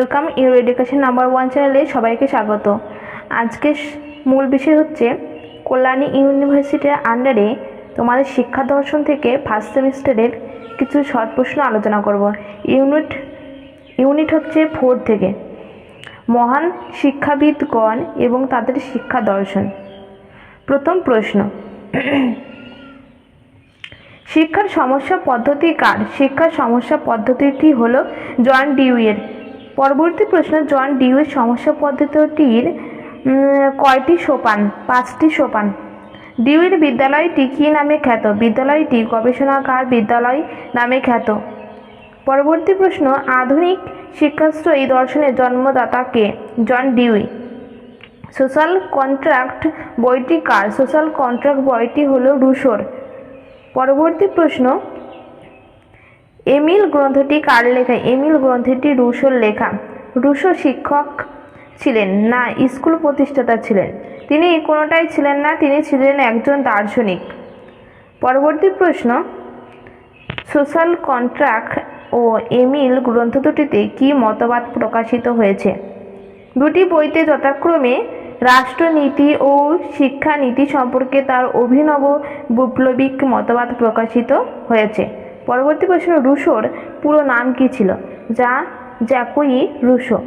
Welcome your education number one চ্যানেলে সবাইকে স্বাগত। আজকে মূল বিষয় হচ্ছে, কল্যাণী ইউনিভার্সিটির আন্ডারে তোমাদের শিক্ষা দর্শন থেকে ফার্স্ট সেমিস্টারের কিছু শর্ট প্রশ্ন আলোচনা করব। ইউনিট ইউনিট হচ্ছে ফোর থেকে। মহান শিক্ষাবিদগণ এবং তাদের শিক্ষা দর্শন। প্রথম প্রশ্ন। শিক্ষার সমস্যা পদ্ধতি কার? শিক্ষার সমস্যা পদ্ধতিটি হলো জন ডিউয়ের। পরবর্তী প্রশ্ন, জন ডিউয়ের সমস্যা পদ্ধতিটির কয়টি সোপান? পাঁচটি সোপান। ডিউয়ের বিদ্যালয়টি কী নামে খ্যাত? বিদ্যালয়টি গবেষণাগার বিদ্যালয় নামে খ্যাত। পরবর্তী প্রশ্ন, আধুনিক শিক্ষাশ্রয়ী দর্শনের জন্মদাতাকে জন ডিউই। সোশ্যাল কন্ট্রাক্ট বইটি কার? সোশ্যাল কন্ট্রাক্ট বইটি হলো রুশোর। পরবর্তী প্রশ্ন এমিল গ্রন্থটি কার লেখা? এমিল গ্রন্থটি রুশোর লেখা। রুশো শিক্ষক ছিলেন, না স্কুল প্রতিষ্ঠাতা ছিলেন। তিনি কোনোটাই ছিলেন না, তিনি ছিলেন একজন দার্শনিক। পরবর্তী প্রশ্ন, সোশ্যাল কন্ট্রাক্ট ও এমিল গ্রন্থ দুটিতে কী মতবাদ প্রকাশিত হয়েছে? দুটি বইতে যথাক্রমে রাষ্ট্রনীতি ও শিক্ষানীতি সম্পর্কে তার অভিনব, বৈপ্লবিক মতবাদ প্রকাশিত হয়েছে। পরবর্তী প্রশ্ন রুশোর পুরো নাম কী ছিল? যা জ্যাকুই রুশো।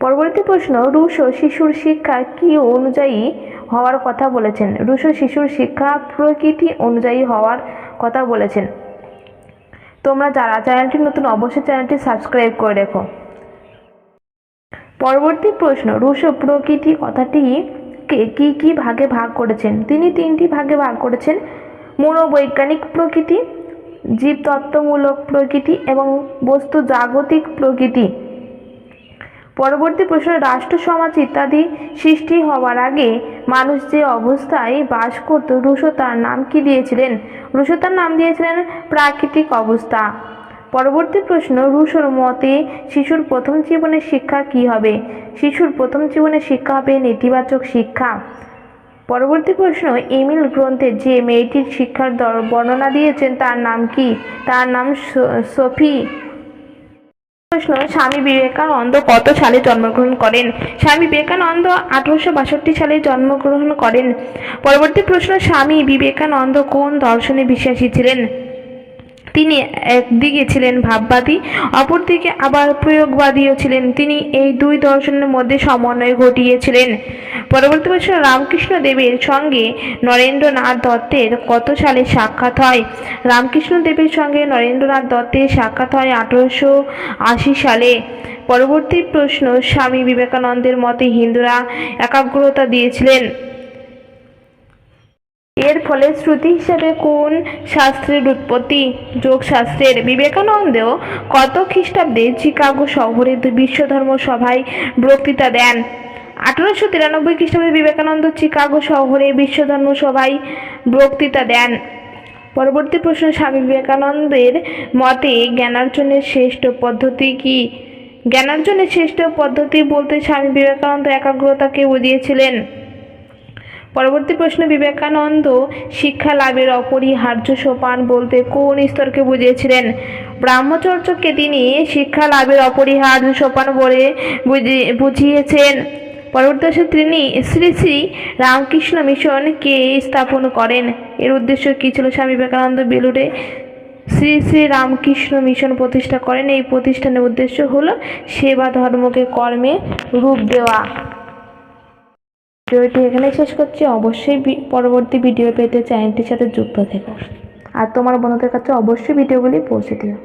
পরবর্তী প্রশ্ন, রুশো শিশুর শিক্ষা কি অনুযায়ী হওয়ার কথা বলেছেন? রুশো শিশুর শিক্ষা প্রকৃতি অনুযায়ী হওয়ার কথা বলেছেন। তোমরা যারা চ্যানেলটি নতুন, অবশ্যই চ্যানেলটি সাবস্ক্রাইব করে রেখো। পরবর্তী প্রশ্ন, রুশো প্রকৃতি কথাটি কে, কী কী ভাগে ভাগ করেছেন? তিনি তিনটি ভাগে ভাগ করেছেন। মনোবৈজ্ঞানিক প্রকৃতি জীবতত্ত্বমূলক প্রকৃতি এবং বস্তু জাগতিক প্রকৃতি। পরবর্তী প্রশ্ন রাষ্ট্র সমাজ ইত্যাদি সৃষ্টি হওয়ার আগে মানুষ যে অবস্থায় বাস করত, রুশো তার নাম কি দিয়েছিলেন? রুশো তার নাম দিয়েছিলেন প্রাকৃতিক অবস্থা। পরবর্তী প্রশ্ন, রুশোর মতে শিশুর প্রথম জীবনের শিক্ষা কি হবে? শিশুর প্রথম জীবনের শিক্ষা হবে নেতিবাচক শিক্ষা। পরবর্তী প্রশ্ন ইমিল গ্রন্থে যে মেয়েটির শিক্ষার দর- বর্ণনা দিয়েছেন, তার নাম কি? তার নাম সফি। প্রশ্ন, স্বামী বিবেকানন্দ কত সালে জন্মগ্রহণ করেন? স্বামী বিবেকানন্দ আঠারোশো বাষট্টি সালে জন্মগ্রহণ করেন। পরবর্তী প্রশ্ন, স্বামী বিবেকানন্দ কোন দর্শনে বিশ্বাসী ছিলেন? তিনি একদিকে ছিলেন ভাববাদী, অপরদিকে আবার প্রয়োগবাদীও ছিলেন। তিনি এই দুই দর্শনের মধ্যে সমন্বয় ঘটিয়েছিলেন। পরবর্তী প্রশ্ন রামকৃষ্ণ দেবের সঙ্গে নরেন্দ্রনাথ দত্তের কত সালে সাক্ষাৎ হয়? রামকৃষ্ণ দেবের সঙ্গে নরেন্দ্রনাথ দত্তের সাক্ষাৎ হয় আঠারোশো আশি সালে। পরবর্তী প্রশ্ন স্বামী বিবেকানন্দের মতে হিন্দুরা একাগ্রতা দিয়েছিলেন। এর ফলে শ্রুতি হিসাবে কোন শাস্ত্রের উৎপত্তি? যোগশাস্ত্রের বিবেকানন্দেও কত খ্রিস্টাব্দে চিকাগো শহরে বিশ্বধর্ম সভায় বক্তৃতা দেন? আঠারোশো তিরানব্বই খ্রিস্টাব্দে বিবেকানন্দ চিকাগো শহরে বিশ্বধর্ম সভায় বক্তৃতা দেন। পরবর্তী প্রশ্ন, স্বামী বিবেকানন্দের মতে জ্ঞানার্জনের শ্রেষ্ঠ পদ্ধতি কি? জ্ঞানার্জনের শ্রেষ্ঠ পদ্ধতি বলতে স্বামী বিবেকানন্দ একাগ্রতাকে বুঝিয়েছিলেন। পরবর্তী প্রশ্ন বিবেকানন্দ শিক্ষা লাভের অপরিহার্য সোপান বলতে কোন স্তরকে বুঝিয়েছিলেন? ব্রাহ্মচর্যকে তিনি শিক্ষা লাভের অপরিহার্য সোপান বলে বুঝি- বুঝিয়েছেন। পরবর্তী তিনি শ্রী শ্রী রামকৃষ্ণ মিশনকে স্থাপন করেন? এর উদ্দেশ্য কী ছিল? স্বামী বিবেকানন্দ বেলুড়ে শ্রী শ্রী রামকৃষ্ণ মিশন প্রতিষ্ঠা করেন। এই প্রতিষ্ঠানের উদ্দেশ্য হলো সেবা ধর্মকে কর্মে রূপ দেওয়া। ভিডিওটি এখানে শেষ করছি। অবশ্যই পরবর্তী ভিডিও পেতে চ্যানেলটির সাথে যুক্ত থেকো। আর তোমার বন্ধুদের কাছে অবশ্যই ভিডিওগুলি পৌঁছে দিও।